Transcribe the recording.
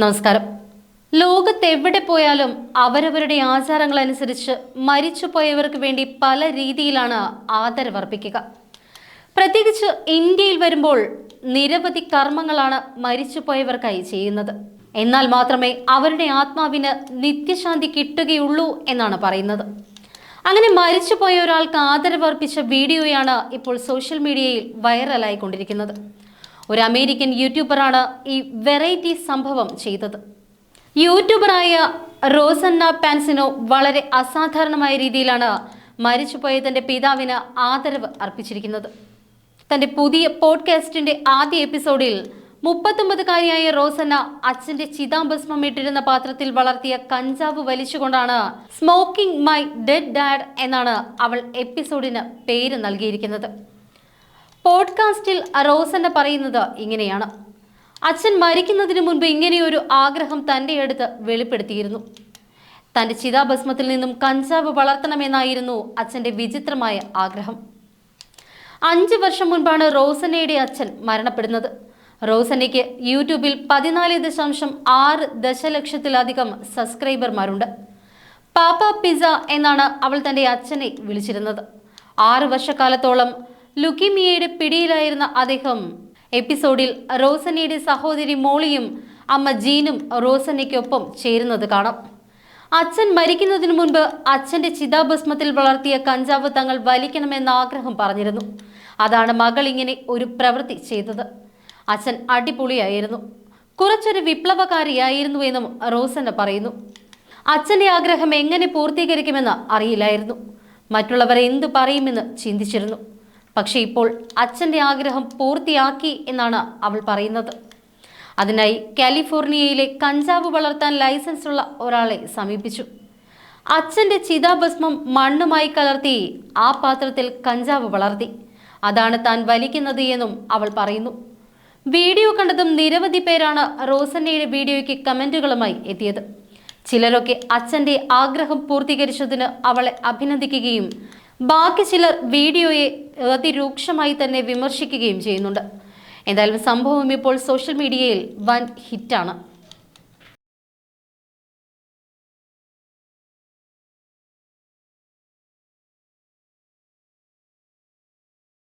നമസ്കാരം. ലോകത്ത് എവിടെ പോയാലും അവരവരുടെ ആചാരങ്ങൾ അനുസരിച്ച് മരിച്ചുപോയവർക്ക് വേണ്ടി പല രീതിയിലാണ് ആദരവർപ്പിക്കുക പ്രത്യേകിച്ച് ഇന്ത്യയിൽ വരുമ്പോൾ നിരവധി കർമ്മങ്ങളാണ് മരിച്ചുപോയവർക്കായി ചെയ്യുന്നത്. എന്നാൽ മാത്രമേ അവരുടെ ആത്മാവിന് നിത്യശാന്തി കിട്ടുകയുള്ളൂ എന്നാണ് പറയുന്നത്. അങ്ങനെ മരിച്ചുപോയ ഒരാൾക്ക് ആദരവർപ്പിച്ച വീഡിയോയാണ് ഇപ്പോൾ സോഷ്യൽ മീഡിയയിൽ വൈറലായിക്കൊണ്ടിരിക്കുന്നത്. ഒരു അമേരിക്കൻ യൂട്യൂബറാണ് ഈ വെറൈറ്റി സംഭവം ചെയ്തത്. യൂട്യൂബറായ റോസന്ന പാൻസിനോ വളരെ അസാധാരണമായ രീതിയിലാണ് മരിച്ചുപോയ തന്റെ പിതാവിന് ആദരവ് അർപ്പിച്ചിരിക്കുന്നത്. തന്റെ പുതിയ പോഡ്കാസ്റ്റിന്റെ ആദ്യ എപ്പിസോഡിൽ മുപ്പത്തൊമ്പതുകാരിയായ റോസന്ന അച്ഛന്റെ ചിതാഭസ്മം ഇട്ടിരുന്ന പാത്രത്തിൽ വളർത്തിയ കഞ്ചാവ് വലിച്ചുകൊണ്ടാണ് സ്മോക്കിംഗ് മൈ ഡെഡ് ഡാഡ് എന്നാണ് അവൾ എപ്പിസോഡിന് പേര് നൽകിയിരിക്കുന്നത്. പോഡ്കാസ്റ്റിൽ റോസന്ന പറയുന്നത് ഇങ്ങനെയാണ്. അച്ഛൻ മരിക്കുന്നതിന് മുൻപ് ഇങ്ങനെയൊരു ആഗ്രഹം തന്റെ അടുത്ത് വെളിപ്പെടുത്തിയിരുന്നു. തന്റെ ചിതാഭസ്മത്തിൽ നിന്നും കഞ്ചാവ് വളർത്തണമെന്നായിരുന്നു അച്ഛന്റെ വിചിത്രമായ ആഗ്രഹം. അഞ്ച് വർഷം മുൻപാണ് റോസനയുടെ അച്ഛൻ മരണപ്പെടുന്നത്. റോസനയ്ക്ക് യൂട്യൂബിൽ പതിനാല് ദശാംശം ആറ് ദശലക്ഷത്തിലധികം സബ്സ്ക്രൈബർമാരുണ്ട്. പാപ്പ പിസ എന്നാണ് അവൾ തന്റെ അച്ഛനെ വിളിച്ചിരുന്നത്. ആറ് വർഷക്കാലത്തോളം ലുക്കിമിയയുടെ പിടിയിലായിരുന്ന അദ്ദേഹം. എപ്പിസോഡിൽ റോസനയുടെ സഹോദരി മോളിയും അമ്മ ജീനും റോസനയ്ക്കൊപ്പം ചേരുന്നത് കാണാം. അച്ഛൻ മരിക്കുന്നതിനു മുൻപ് അച്ഛന്റെ ചിതാഭസ്മത്തിൽ വളർത്തിയ കഞ്ചാവ് തങ്ങൾ വലിക്കണമെന്ന ആഗ്രഹം പറഞ്ഞിരുന്നു. അതാണ് മകൾ ഇങ്ങനെ ഒരു പ്രവൃത്തി ചെയ്തത്. അച്ഛൻ അടിപൊളിയായിരുന്നു. കുറച്ചൊരു വിപ്ലവകാരിയായിരുന്നു എന്നും റോസന പറയുന്നു. അച്ഛന്റെ ആഗ്രഹം എങ്ങനെ പൂർത്തീകരിക്കുമെന്ന് അറിയില്ലായിരുന്നു. മറ്റുള്ളവരെ എന്തു പറയുമെന്ന് ചിന്തിച്ചിരുന്നു. പക്ഷേ ഇപ്പോൾ അച്ഛന്റെ ആഗ്രഹം പൂർത്തിയാക്കി എന്നാണ് അവൾ പറയുന്നത്. അതിനായി കാലിഫോർണിയയിലെ കഞ്ചാവ് വളർത്താൻ ലൈസൻസ് ഉള്ള ഒരാളെ സമീപിച്ചു. അച്ഛന്റെ ചിതാഭസ്മം മണ്ണുമായി കലർത്തി ആ പാത്രത്തിൽ കഞ്ചാവ് വളർത്തി. അതാണ് താൻ വലിക്കുന്നത് എന്നും അവൾ പറയുന്നു. വീഡിയോ കണ്ടതും നിരവധി പേരാണ് റോസന്നയുടെ വീഡിയോയ്ക്ക് കമന്റുകളുമായി എത്തിയത്. ചിലരൊക്കെ അച്ഛന്റെ ആഗ്രഹം പൂർത്തീകരിച്ചതിന് അവളെ അഭിനന്ദിക്കുകയും ബാക്കി ചിലർ വീഡിയോയെ അതിരൂക്ഷമായി തന്നെ വിമർശിക്കുകയും ചെയ്യുന്നുണ്ട്. എന്തായാലും സംഭവം ഇപ്പോൾ സോഷ്യൽ മീഡിയയിൽ വൻ ഹിറ്റാണ്